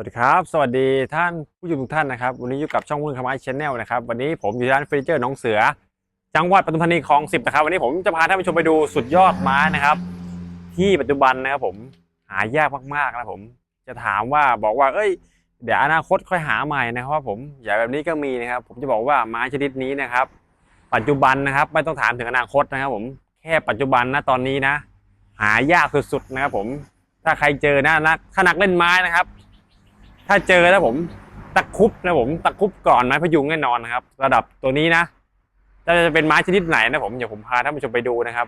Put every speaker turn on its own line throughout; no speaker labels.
วัสดีครับ สวัสดีท่านผู้ชมทุกท่านนะครับ วันนี้อยู่กับช่องวุ่นคำไม้ชแนลนะครับ วันนี้ผมอยู่ที่ร้านเฟอร์นิเจอร์น้องเสือ จังหวัดปทุมธานีคลองสิบนะครับ วันนี้ผมจะพาท่านผู้ชมไปดูสุดยอดไม้นะครับ ที่ปัจจุบันนะครับผมหายากมากๆนะผม จะถามว่าบอกว่า เอ้ย เดี๋ยวอนาคตค่อยหาใหม่นะครับผมอย่าแบบนี้ก็มีนะครับ ผมจะบอกว่าไม้ชนิดนี้นะครับ ปัจจุบันนะครับ ไม่ต้องถามถึงอนาคตนะครับ ผมแค่ปัจจุบันนะตอนนี้นะ หายากสุดๆนะครับ ผม ถ้าใครเจอนะนักถ้านักเล่นไม้นะครับ ถ้าเจอนะผมตะคุบนะผมตะคุบก่อนไม้พยุงแน่นอนนะครับ ระดับตัวนี้นะจะเป็นไม้ชนิดไหนนะผมเดี๋ยวผมพาท่านผู้ชมไปดูนะครับ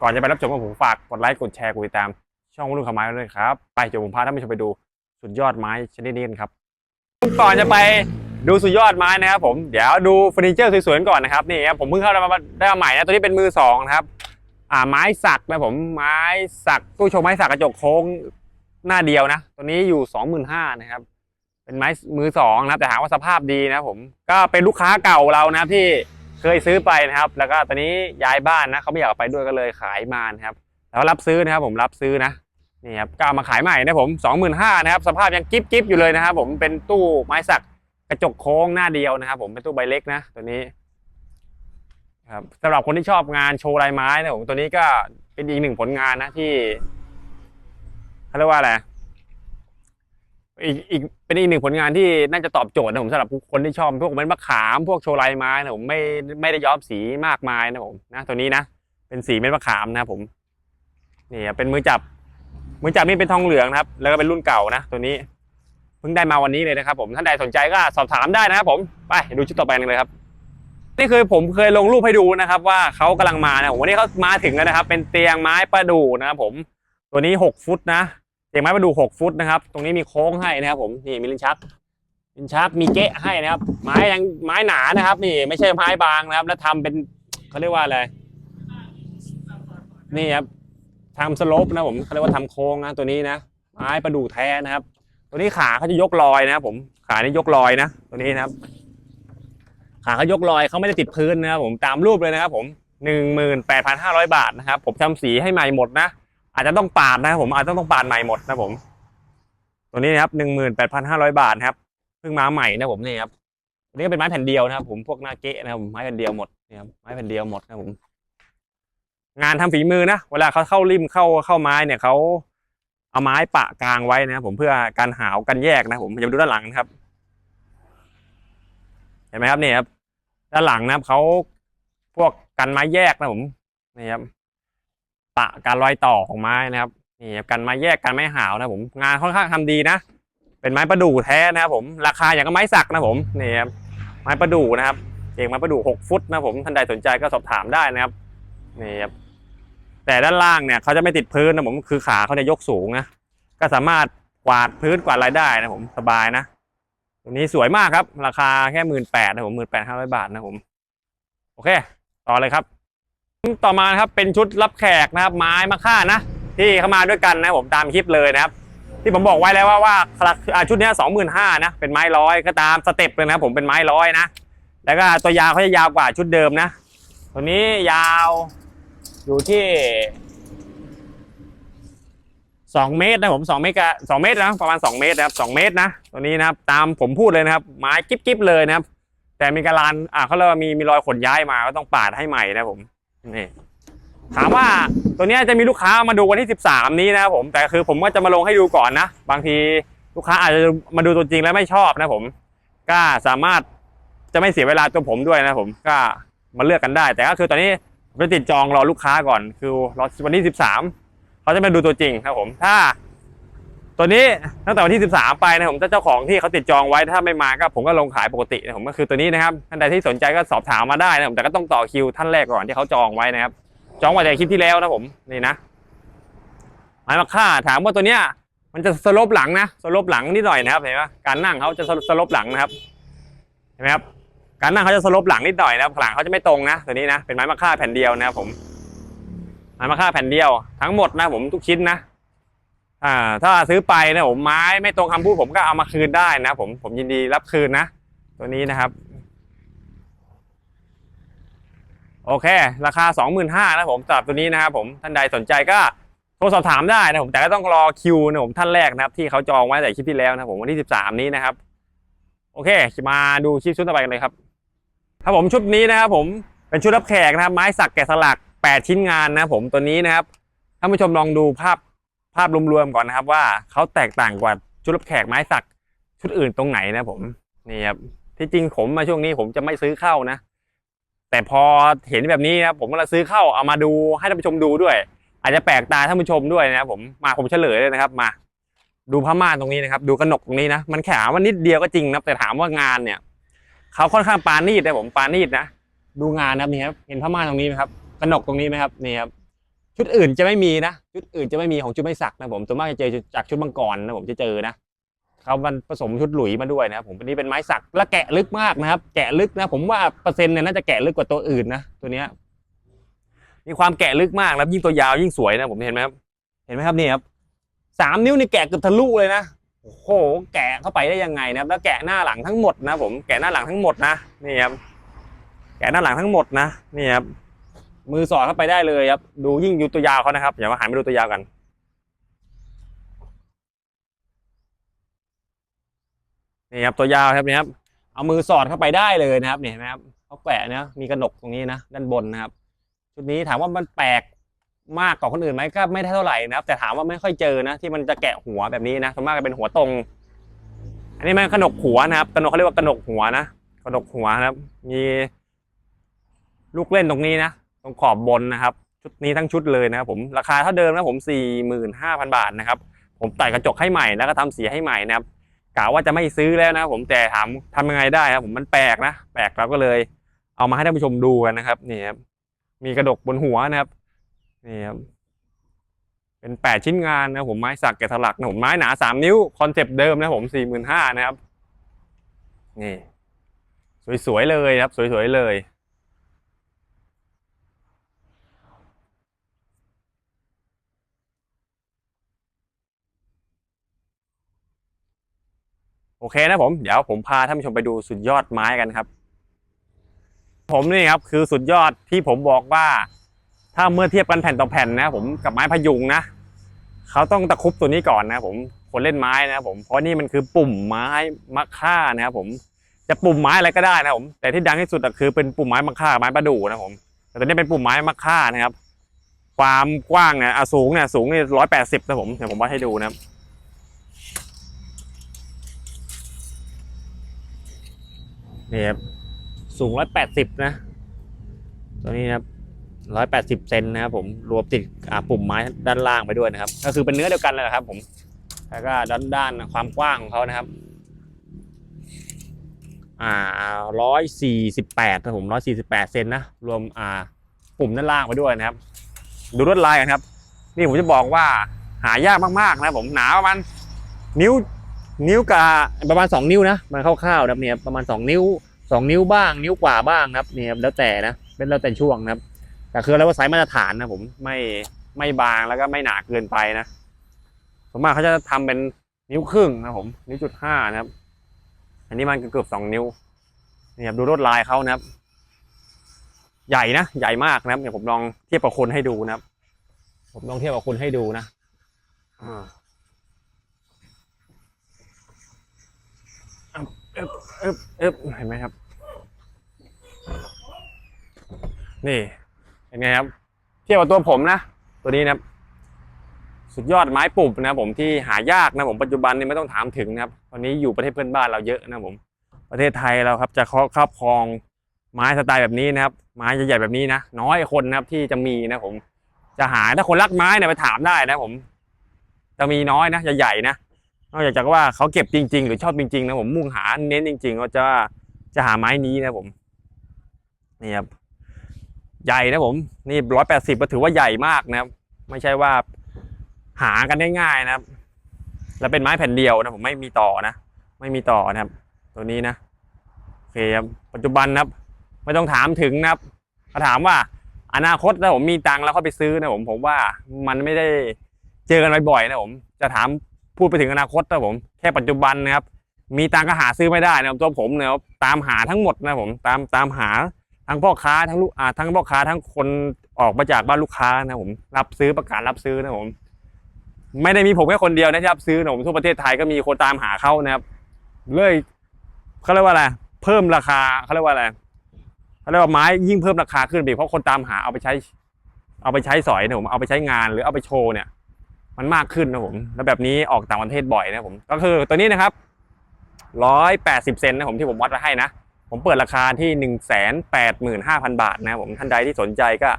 ก่อนจะไปรับชมก็ผมฝากกดไลค์กดแชร์กดติดตาม ช่องรุ่นขาวไม้ด้วยครับ ไปเดี๋ยวผมพาท่านผู้ชมไปดูสุดยอดไม้ชนิดนี้กันครับก่อนจะไปดูสุดยอดไม้นะครับผมเดี๋ยวดูเฟอร์นิเจอร์สวยๆก่อนนะครับนี่ครับผมเพิ่งเข้ามาได้มาใหม่นะตัวนี้เป็นมือสองนะครับ อ่าไม้สักนะผมไม้สักตู้โชว์ไม้สักกระจกโค้ง หน้าเดียวนะ ตัวนี้อยู่สองหมื่นห้านะครับ เป็นไม้มือสองนะครับแต่หาว่าสภาพดีนะครับผม ก็เป็นลูกค้าเก่าเรานะครับที่เคยซื้อไปนะครับ แล้วก็ตอนนี้ย้ายบ้านนะเขาไม่อยากไปด้วยก็เลยขายมานะครับ แล้วรับซื้อนะครับ ผมรับซื้อนะนี่ครับก็เอามาขายใหม่นะผมสองหมื่นห้านะครับ สภาพยังกิ๊บกิ๊บอยู่เลยนะครับ ผมเป็นตู้ไม้สักกระจกโค้งหน้าเดียวนะครับ ผมเป็นตู้ใบเล็กนะ ตัวนี้ครับสำหรับคนที่ชอบงานโชว์ลายไม้นะผมตัวนี้ก็เป็นอีกหนึ่งผลงานนะที่ เขาเรียกว่าอะไรอีกอีกเป็นอีกหนึ่งผลงานที่น่าจะตอบโจทย์นะผมสำหรับคนที่ชอบพวกเป็นมะขามพวกโชว์ลายไม้นะผมไม่ไม่ได้ย้อมสีมากมายนะผมนะตัวนี้นะเป็นสีเม็ดมะขามนะครับผมนี่เป็นมือจับ มือจับนี่เป็นทองเหลืองนะครับ แล้วก็เป็นรุ่นเก่านะตัวนี้เพิ่งได้มาวันนี้เลยนะครับ ผมท่านใดสนใจก็สอบถามได้นะครับ ผมไปดูชุดต่อไปเลยครับนี่คือผมเคยลงรูปให้ดูนะครับ ว่าเขากำลังมานะผมวันนี้เขามาถึงแล้วนะครับ เป็นเตียงไม้ประดู่นะครับผมตัวนี้หกฟุตนะ เตียงไม้ประดู่หกฟุตนะครับ ตรงนี้มีโค้งให้นะครับ ผมนี่มีลิ้นชักลิ้นชักมีเกะให้นะครับ ไม้ยังไม้หนานะครับ นี่ไม่ใช่ไม้บางนะครับ แล้วทำเป็นเขาเรียกว่าอะไรนี่ครับทำสโลปนะผมเขาเรียกว่าทำโค้งนะตัวนี้นะไม้ประดู่แท้นะครับ ตัวนี้ขาเขาจะยกลอยนะครับผมขานี่ยกลอยนะตัวนี้นะครับ ขาเขายกลอยเขาไม่ได้ติดพื้นนะครับผมตามรูปเลยนะครับ ผมหนึ่งหมื่นแปดพันห้าร้อยบาทนะครับ ผมทำสีให้ใหม่หมดนะ อาจจะต้องปาดนะครับผมอาจจะต้องปาดใหม่หมดนะผม ตัวนี้นะครับหนึ่งหมื่นแปดพันห้าร้อยบาทนะครับเพิ่งมาใหม่นะผมนี่ครับตัวนี้ก็เป็นไม้แผ่นเดียวนะครับผมพวกหน้าเก๊ะนะครับไม้แผ่นเดียวหมดนี่ครับไม้แผ่นเดียวหมดนะครับผม งานทำฝีมือนะเวลาเขาเข้าริมเข้าเข้าไม้เนี่ยเขาเอาไม้ปะกลางไว้นะครับผมเพื่อการหาวกันแยกนะผมจะดูด้านหลังนะครับ เห็นไหมครับนี่ครับด้านหลังนะครับเขาพวกกันไม้แยกนะผมนี่ครับ ปะการรอยต่อของไม้นะครับนี่ครับกันไม้แยกกันไม้หาวนะผมงานค่อนข้างทำดีนะ เป็นไม้ประดู่แท้นะครับผมราคาอย่างกับไม้สักนะผมนี่ครับไม้ประดู่นะครับเองไม้ประดู่หกฟุตนะผมท่านใดสนใจก็สอบถามได้นะครับนี่ครับแต่ด้านล่างเนี่ยเขาจะไม่ติดพื้นนะผมคือขาเขาเนี่ยยกสูงนะก็สามารถกวาดพื้นกวาดอะไรได้นะผมสบายนะตัวนี้สวยมากครับ ราคาแค่หมื่นแปดนะผมหมื่นแปดห้าร้อยบาทนะผม โอเค ต่อเลยครับ ต่อมาครับเป็นชุดรับแขกนะครับไม้มะค่านะ ที่เข้ามาด้วยกันนะผมตามคลิปเลยนะครับ ที่ผมบอกไว้แล้วว่าว่าชุดนี้สองหมื่นห้านะเป็นไม้ร้อยก็ตามสเต็ปเลยนะครับผมเป็นไม้ร้อยนะ แล้วก็ตัวยาวเขาจะยาวกว่าชุดเดิมนะ ตัวนี้ยาวอยู่ที่สองเมตรนะผมสองเมตรสองเมตรนะประมาณสองเมตรนะครับสองเมตรนะตัวนี้นะครับตามผมพูดเลยนะครับ ไม้กิ๊บกิ๊บเลยนะครับ แต่มีการันอ่าเขาเรียกว่ามีมีรอยขนย้ายมาก็ต้องปาดให้ใหม่นะผม นี่ถามว่าตัวนี้จะมีลูกค้ามาดูวันที่ 13 นี้นะครับผมแต่คือผมก็จะมาลงให้ดูก่อนนะบางทีลูกค้าอาจจะมาดูตัวจริงแล้วไม่ชอบนะผม ก็สามารถจะไม่เสียเวลาตัวผมด้วยนะผมก็มาเลือกกันได้ แต่ก็คือตอนนี้ผมจะติดจองรอลูกค้าก่อน คือรอวันที่ 13เขาจะมาดูตัวจริงครับผมถ้า ตัวนี้ตั้งแต่วันที่ 13 ไปนะผมเจ้าของที่เขาติดจองไว้ถ้าไม่มาก็ผมก็ลงขายปกตินะผมก็คือตัวนี้นะครับท่านใดที่สนใจก็สอบถามมาได้นะผมแต่ก็ต้องต่อคิวท่านแรกก่อนที่เขาจองไว้นะครับ จองไว้แต่คลิปที่แล้วนะผมนี่นะไม้มะค่าถามว่าตัวเนี้ยมันจะสลบหลังนะสลบหลังนิดหน่อยนะครับเห็นไหมการนั่งเขาจะสลบหลังนะครับเห็นไหมครับการนั่งเขาจะสลบหลังนิดหน่อยนะครับหลังเขาจะไม่ตรงนะตัวนี้นะเป็นไม้มะค่าแผ่นเดียวนะครับผมไม้มะค่าแผ่นเดียวทั้งหมดนะผมทุกชิ้นนะ อ่า ถ้าซื้อไปนะผมไม้ไม่ตรงคำพูดผมก็เอามาคืนได้นะผมผมยินดีรับคืนนะ ตัวนี้นะครับ โอเค ราคา 25,000นะผมสำหรับตัวนี้นะครับผมท่านใดสนใจก็โทรสอบถามได้นะผมแต่ก็ต้องรอคิวนะผมท่านแรกนะครับ ที่เขาจองไว้แต่คลิปที่แล้วนะผมวันที่สิบสามนี้นะครับ โอเค มาดูคลิปชุดต่อไปกันเลยครับครับผมชุดนี้นะครับผมเป็นชุดรับแขกนะครับ ไม้สักแกะสลักแปดชิ้นงานนะผมตัวนี้นะครับท่านผู้ชมลองดูภาพ ภาพรวมๆก่อนนะครับ ว่าเขาแตกต่างกว่าชุดรับแขกไม้สักชุดอื่นตรงไหนนะผมนี่ครับที่จริงผมมาช่วงนี้ผมจะไม่ซื้อเข้านะ แต่พอเห็นแบบนี้นะครับผมก็เลยซื้อเข้าเอามาดูให้ท่านผู้ชมดูด้วย อาจจะแปลกตาท่านผู้ชมด้วยนะครับผมมาผมเฉลยเลยนะครับ มา ดูผ้าม่านตรงนี้นะครับ ดูกระหนกตรงนี้นะมันแค่ว่านิดเดียวก็จริงนะแต่ถามว่างานเนี่ยเขาค่อนข้างปานีดนะผมปานีดนะดูงานนะครับนี่ครับเห็นผ้าม่านตรงนี้ไหมครับกระหนกตรงนี้ไหมครับนี่ครับ ชุดอื่นจะไม่มีนะ ชุดอื่นจะไม่มีของชุดไม่สักนะผมส่วนมากจะเจอจากชุดมังกรนะผมจะเจอนะเขามันผสมชุดหลุยมาด้วยนะครับผมอันนี้เป็นไม้สักและแกะลึกมากนะครับ แกะลึกนะ ผมว่าเปอร์เซ็นต์เนี่ยน่าจะแกะลึกกว่าตัวอื่นนะตัวเนี้ยมีความแกะลึกมากแล้วยิ่งตัวยาวยิ่งสวยนะผมเห็นไหมครับเห็นไหมครับนี่ครับสามนิ้วนี่แกะเกือบทะลุเลยนะโอ้โหแกะเข้าไปได้ยังไงนะครับ แล้วแกะหน้าหลังทั้งหมดนะผมแกะหน้าหลังทั้งหมดนะนี่ครับแกะหน้าหลังทั้งหมดนะนี่ครับ มือสอดเข้าไปได้เลยครับ ดูยิ่งยูตัวยาวเขานะครับอย่ามาหันไปดูตัวยาวกัน นี่ครับตัวยาวครับนี่ครับ เอามือสอดเข้าไปได้เลยนะครับนี่เห็นไหมครับเขาแกะนะมีกระหนกตรงนี้นะด้านบนนะครับ ชุดนี้ถามว่ามันแปลกมากกว่าคนอื่นไหมก็ไม่เท่าไหร่นะครับ แต่ถามว่าไม่ค่อยเจอนะ ที่มันจะแกะหัวแบบนี้นะส่วนมากจะเป็นหัวตรง อันนี้มันกระหนกหัวนะครับกระหนกเขาเรียกว่ากระหนกหัวนะกระหนกหัวนะครับ มีลูกเล่นตรงนี้นะ ตรงขอบบนนะครับ ชุดนี้ทั้งชุดเลยนะครับผมราคาเท่าเดิมนะผมสี่หมื่นห้าพันบาทนะครับ ผมตัดกระจกให้ใหม่แล้วก็ทำสีให้ใหม่นะครับกะว่าจะไม่ซื้อแล้วนะผมแต่ถามทำยังไงได้ครับผมมันแปลกนะ แปลกเราก็เลย เอามาให้ท่านผู้ชมดูกันนะครับนี่ครับมีกระดกบนหัวนะครับนี่ครับเป็นแปดชิ้นงานนะผมไม้สักแกะสลักนะผมไม้หนาสามนิ้วคอนเซปต์เดิมนะผมสี่หมื่นห้านะครับนี่ สวยๆเลยครับ สวยๆเลย โอเคนะผม เดี๋ยวผมพาท่านผู้ชมไปดูสุดยอดไม้กันครับ ผมนี่ครับคือสุดยอดที่ผมบอกว่า ถ้าเมื่อเทียบกันแผ่นต่อแผ่นนะผมกับไม้พยุงนะเขาต้องตะครุบตัวนี้ก่อนนะผมคนเล่นไม้นะผมเพราะนี่มันคือปุ่มไม้มะค่านะครับผมจะปุ่มไม้อะไรก็ได้นะผมแต่ที่ดังที่สุดอะคือเป็นปุ่มไม้มะค่าไม้ประดู่นะผมแต่ตัวนี้เป็นปุ่มไม้มะค่านะครับ ความกว้างเนี่ยสูงเนี่ยสูงนี่ร้อยแปดสิบนะผมเดี๋ยวผมวัดให้ดูนะครับ นี่ครับสูงร้อยแปดสิบนะ ตัวนี้นะครับร้อยแปดสิบเซนนะครับผมรวมติดปุ่มไม้ด้านล่างไปด้วยนะครับ ก็คือเป็นเนื้อเดียวกันเลยนะครับ ผมแล้วก็ด้านด้านความกว้างของเขานะครับ อ่าร้อยสี่สิบแปดนะผมร้อยสี่สิบแปดเซนนะรวมอ่าปุ่มด้านล่างไปด้วยนะครับ ดูลวดลายกันครับ นี่ผมจะบอกว่าหายากมากๆนะผมหนาประมาณนิ้ว นิ้วกับประมาณสองนิ้วนะมันคร่าวๆนะครับเนี่ยประมาณสองนิ้วสองนิ้วบ้าง นิ้วกว่าบ้างนะครับเนี่ยแล้วแต่นะเป็นแล้วแต่ช่วงนะครับแต่คือเราว่าไซส์มาตรฐานนะผมไม่ไม่บางแล้วก็ไม่หนาเกินไปนะส่วนมากเขาจะทำเป็นนิ้วครึ่งนะผมนิ้วจุดห้านะครับ อันนี้มันเกือบสองนิ้วนี่ครับดูลวดลายเขานะครับ ใหญ่นะใหญ่มากนะครับเดี๋ยวผมลองเทียบกับคนให้ดูนะครับ ผมลองเทียบกับคนให้ดูนะอ่า เอ๊บเอ๊บเอ๊บเห็นไหมครับ นี่เป็นไงครับ เทียบกับตัวผมนะ ตัวนี้นะครับ สุดยอดไม้ปุ่มนะครับผมที่หายากนะผมปัจจุบันนี้ไม่ต้องถามถึงนะครับ ตอนนี้อยู่ประเทศเพื่อนบ้านเราเยอะนะผม ประเทศไทยเราครับ จะครอบครอบครองไม้สไตล์แบบนี้นะครับ ไม้ใหญ่ๆแบบนี้นะน้อยคนนะครับที่จะมีนะผม จะหาถ้าคนรักไม้เนี่ยไปถามได้นะผม จะมีน้อยนะใหญ่ๆนะ นอกจากว่าเขาเก็บจริง ๆ หรือชอบจริงๆนะผมมุ่งหาเน้นจริงๆว่าจะจะหาไม้นี้นะผมนี่ครับใหญ่นะผมนี่ร้อยแปดสิบก็ถือว่าใหญ่มากนะครับ ไม่ใช่ว่าหากันได้ง่ายนะครับ แล้วเป็นไม้แผ่นเดียวนะผมไม่มีต่อนะ ไม่มีต่อนะครับ ตัวนี้นะโอเคครับปัจจุบันนะครับ ไม่ต้องถามถึงนะครับถ้าถามว่าอนาคตถ้าผมมีตังค์แล้วเข้าไปซื้อนะผมผมว่ามันไม่ได้เจอกันบ่อยๆนะผมจะถาม พูดไปถึงอนาคตนะผมแค่ปัจจุบันนะครับ มีตังค์ก็หาซื้อไม่ได้นะครับตัวผมเนี่ยตามหาทั้งหมดนะผมตามตามหาทั้งพ่อค้าทั้งลูกอ่าทั้งพ่อค้าทั้งคนออกมาจากบ้านลูกค้านะผมรับซื้อประกาศรับซื้อนะผมไม่ได้มีผมแค่คนเดียวนะครับซื้อขนมทั่วประเทศไทยก็มีคนตามหาเขานะครับเลยเขาเรียกว่าอะไรเพิ่มราคาเขาเรียกว่าอะไรเขาเรียกว่าไม้ยิ่งเพิ่มราคาขึ้นไปเพราะคนตามหาเอาไปใช้ เอาไปใช้สอยนะผมเอาไปใช้งานหรือเอาไปโชว์เนี่ย มันมากขึ้นนะผมแล้วแบบนี้ออกต่างประเทศบ่อยนะผมก็คือตัวนี้นะครับร้อยแปดสิบเซนนะผมที่ผมวัดไว้ให้นะ ผมเปิดราคาที่หนึ่งแสนแปดหมื่นห้าพันบาทนะผมท่านใดที่สนใจก็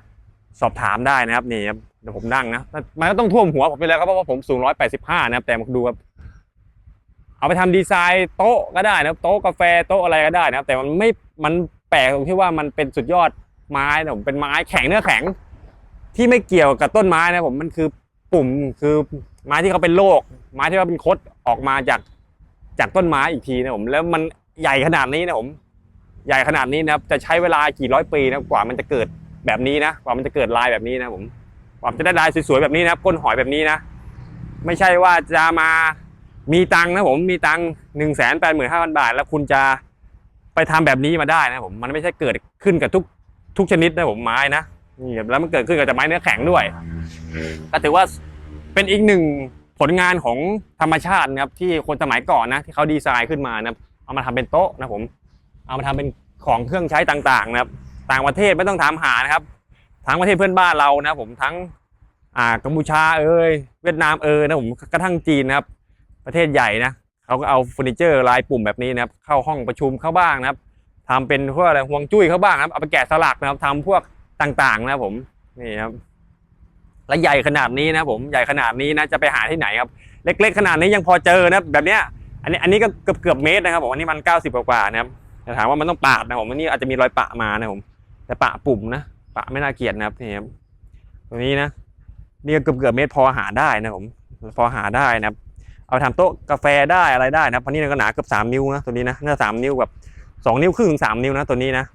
สอบถามได้นะครับนี่ครับเดี๋ยวผมนั่งนะมันก็ต้องท่วมหัวผมไปแล้วครับเพราะว่าผมสูงร้อยแปดสิบห้านะครับ แต่มาดูครับเอาไปทำดีไซน์โต๊ะก็ได้นะครับโต๊ะกาแฟโต๊ะอะไรก็ได้นะครับ แต่มันไม่มันแปลกตรงที่ว่ามันเป็นสุดยอดไม้นะผมเป็นไม้แข็งเนื้อแข็ง ที่ไม่เกี่ยวกับต้นไม้นะผมมันคือ ปุ่มคือไม้ที่เขาเป็นโรคไม้ที่ว่าเป็นคดออกมาจากจากต้นไม้อีกทีนะผมแล้วมันใหญ่ขนาดนี้นะผมใหญ่ขนาดนี้นะครับจะใช้เวลากี่ร้อยปีนะกว่ามันจะเกิดแบบนี้นะกว่ามันจะเกิดลายแบบนี้นะผมกว่าจะได้ลายสวยๆแบบนี้นะครับก้นหอยแบบนี้นะ ไม่ใช่ว่าจะมามีตังนะผมมีตังหนึ่งแสนแปดหมื่นห้าพันบาท แล้วคุณจะไปทำแบบนี้มาได้นะผมมันไม่ใช่เกิดขึ้นกับทุกทุกชนิดนะผมไม้นะนี่แล้วมันเกิดขึ้นกับแต่ไม้เนื้อแข็งด้วย ก็ถือว่าเป็นอีกหนึ่งผลงานของธรรมชาตินะครับที่คนสมัยก่อนนะที่เขาดีไซน์ขึ้นมานะครับเอามาทำเป็นโต๊ะนะผม เอามาทำเป็นของเครื่องใช้ต่างๆ นะครับ ต่างประเทศไม่ต้องถามหานะครับทั้งประเทศเพื่อนบ้านเรานะผมทั้งอ่ากัมพูชาเอ่ยเวียดนามเอ่ยนะผมกระทั่งจีนนะครับ ประเทศใหญ่นะเขาก็เอาเฟอร์นิเจอร์ลายปุ่มแบบนี้นะครับ เข้าห้องประชุมเข้าบ้างนะครับทำเป็นพวกอะไรห่วงจุ้ยเข้าบ้างนะครับเอาไปแกะสลักนะครับทำพวกต่างๆ นะครับผมนี่ครับ และใหญ่ขนาดนี้นะผมใหญ่ขนาดนี้นะจะไปหาที่ไหนครับ เล็ก ๆ ขนาดนี้ยังพอเจอนะแบบเนี้ยอันนี้อันนี้ก็เกือบเกือบเมตรนะครับผมอันนี้มันเก้าสิบกว่านะครับแต่ถามว่ามันต้องปาดนะผมอันนี้อาจจะมีรอยปะมานะผมแต่ปะปุ่มนะปะไม่น่าเกลียดนะครับนี่ครับตัวนี้นะนี่ก็เกือบเกือบเมตรพอหาได้นะผมพอหาได้นะครับเอาทำโต๊ะกาแฟได้อะไรได้นะเพราะนี่ก็หนาเกือบสามนิ้วนะตัวนี้นะน่าสามนิ้วแบบสองนิ้วครึ่งถึงสามนิ้วนะตัวนี้นะ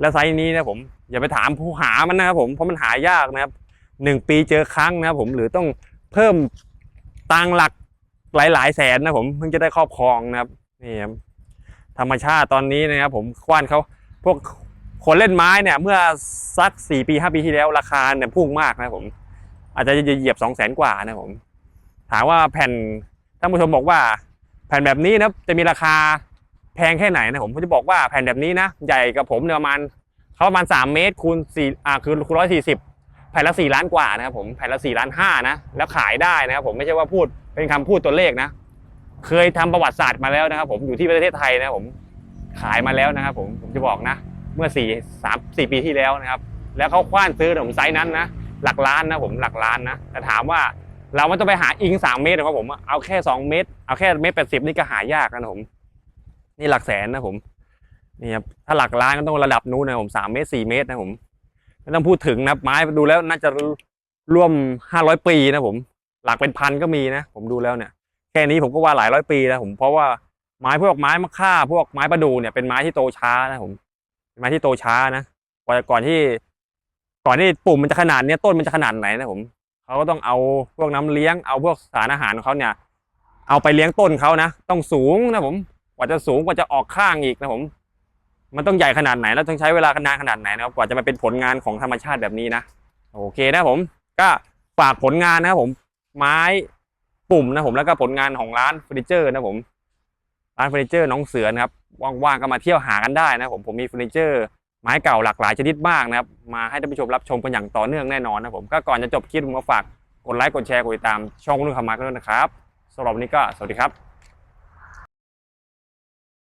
แล้วไซส์นี้นะผมอย่าไปถามผู้หามันนะครับผมเพราะมันหายากนะครับ หนึ่งปีเจอครั้งนะครับผมหรือต้องเพิ่มตังหลักหลายๆ แสนนะผมเพิ่งจะได้ครอบครองนะครับนี่ครับธรรมชาติตอนนี้นะครับผมคว้านเขาพวกคนเล่นไม้เนี่ยเมื่อสักสี่ปีห้าปีที่แล้วราคาเนี่ยพุ่งมากนะผม อาจจะเหยียบสองแสนกว่านะผม ถามว่าแผ่นท่านผู้ชมบอกว่า แผ่นแบบนี้นะจะมีราคาแพงแค่ไหนนะผมผมจะบอกว่าแผ่นแบบนี้นะ ใหญ่กับผมเนี่ยประมาณเขาประมาณสามเมตรคูณสี่อ่าคือคูณร้อยสี่สิบ ผ่นละสี่ล้านกว่านะครับผมแผ่นละสี่ล้านห้านะแล้วขายได้นะครับผมไม่ใช่ว่าพูดเป็นคำพูดตัวเลขนะ เคยทำประวัติศาสตร์มาแล้วนะครับ ผมอยู่ที่ประเทศไทยนะผมขายมาแล้วนะครับ ผมผมจะบอกนะ เมื่อสี่สามสี่ปีที่แล้วนะครับ แล้วเขาคว้านซื้อผมไซส์นั้นนะหลักล้านนะผมหลักล้านนะแต่ถามว่าเราไม่ต้องไปหาอิงสามเมตรนะครับผมเอาแค่สองเมตร เอาแค่เมตรแปดสิบนี่ก็หายากนะผมนี่หลักแสนนะผมนี่ครับถ้าหลักล้านก็ต้องระดับนู้นนะผมสามเมตรสี่เมตรนะผม ไม่ต้องพูดถึงนะไม้ดูแล้วน่าจะร่วมห้าร้อยปีนะผม หลักเป็นพันก็มีนะ ผมดูแล้วเนี่ย แค่นี้ผมก็ว่าหลายร้อยปีนะผมเพราะว่าไม้พวกไม้มะค่า พวกไม้ประดู่เนี่ยเป็นไม้ที่โตช้านะผมเป็นไม้ที่โตช้านะกว่าก่อนที่ ก่อนที่ปุ่มมันจะขนาดเนี้ยต้นมันจะขนาดไหนนะผมเขาก็ต้องเอาพวกน้ำเลี้ยงเอาพวกสารอาหารของเขาเนี่ย เอาไปเลี้ยงต้นเขานะต้องสูงนะผมกว่าจะสูงกว่าจะออกข้างอีกนะผม มันต้องใหญ่ขนาดไหนแล้วต้องใช้เวลานานขนาดไหนนะครับกว่าจะมาเป็นผลงานของธรรมชาติแบบนี้นะโอเคนะผมก็ฝากผลงานนะครับผมไม้ปุ่มนะผมแล้วก็ผลงานของร้านเฟอร์นิเจอร์นะผมร้านเฟอร์นิเจอร์น้องเสือนะครับว่างๆก็มาเที่ยวหากันได้นะผมผมมีเฟอร์นิเจอร์ไม้เก่าหลากหลายชนิดมากนะครับมาให้ท่านผู้ชมรับชมกันอย่างต่อเนื่องแน่นอนนะผมก็ก่อนจะจบคลิปผมมาฝากกดไลค์กดแชร์กดติดตามช่องรุ่นคำมาร์กด้วยนะครับสำหรับวันนี้ก็สวัสดีครับ